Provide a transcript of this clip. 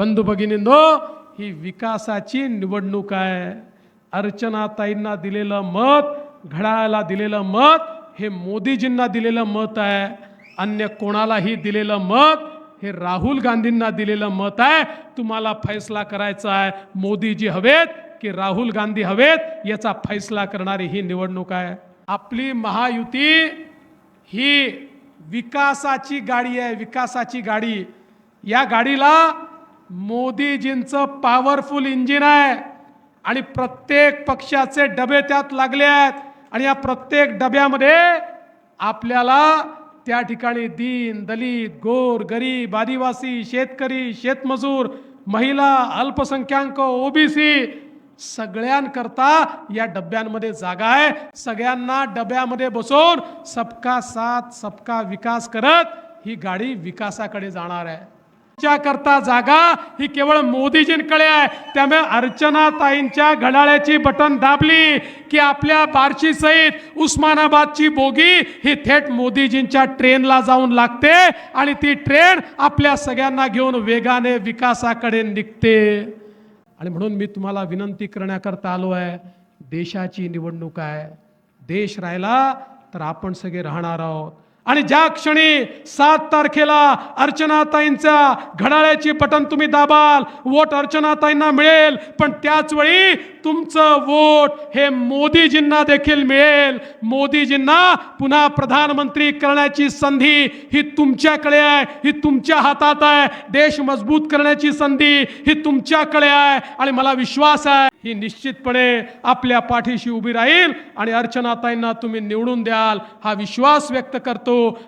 बंधू भगिनींनो ही विकासाची निवडणूक आहे. अर्चनाताईंना दिलेलं मत घडाळाला दिलेलं मत हे मोदीजींना दिलेलं मत आहे. अन्य कोणालाही दिलेलं मत हे राहुल गांधींना दिलेलं मत आहे. तुम्हाला फैसला करायचा आहे. मोदीजी हवेत की राहुल गांधी हवेत याचा फैसला करणारी ही निवडणूक आहे. आपली महायुती ही विकासाची गाडी आहे. विकासाची गाडी. या गाडीला मोदीजींचं पॉवरफुल इंजिन आहे. आणि प्रत्येक पक्षाचे डबे त्यात लागले आहेत. आणि या प्रत्येक डब्यामध्ये आपल्याला त्या ठिकाणी दीन दलित गोर गरीब आदिवासी शेतकरी शेतमजूर महिला अल्पसंख्याक ओबीसी सगळ्यांकरता या डब्यांमध्ये जागा आहे. सगळ्यांना डब्यामध्ये बसून सबका साथ सबका विकास करत ही गाडी विकासाकडे जाणार आहे. करता जागा ही केवळ मोदीजींकडे आहे. त्यामुळे अर्चनाताईंच्या घड्याळ्याची बटन दाबली की आपल्या बार्शी सहित उस्मानाबादची बोगी ही थेट मोदीजींच्या ट्रेनला जाऊन लागते आणि ती ट्रेन आपल्या सगळ्यांना घेऊन वेगाने विकासाकडे निघते. आणि म्हणून मी तुम्हाला विनंती करण्याकरता आलो आहे देशाची निवडणूक आहे. देश राहिला तर आपण सगळे राहणार आहोत. आणि ज्या क्षणी सात तारखेला अर्चनाताईंचा घड्याळ्याची बटन तुम्ही दाबाल वोट अर्चनाताईंना मिळेल. पण त्याच वेळी तुमचं वोट हे मोदीजींना देखील मिळेल. मोदीजींना पुन्हा प्रधानमंत्री करण्याची संधी ही तुमच्याकडे आहे ही तुमच्या हातात आहे. देश मजबूत करण्याची संधी ही तुमच्याकडे आहे. आणि मला विश्वास आहे ही निश्चितपणे आपल्या पाठीशी उभी राहील आणि अर्चनाताईंना तुम्ही निवडून द्याल हा विश्वास व्यक्त करतो.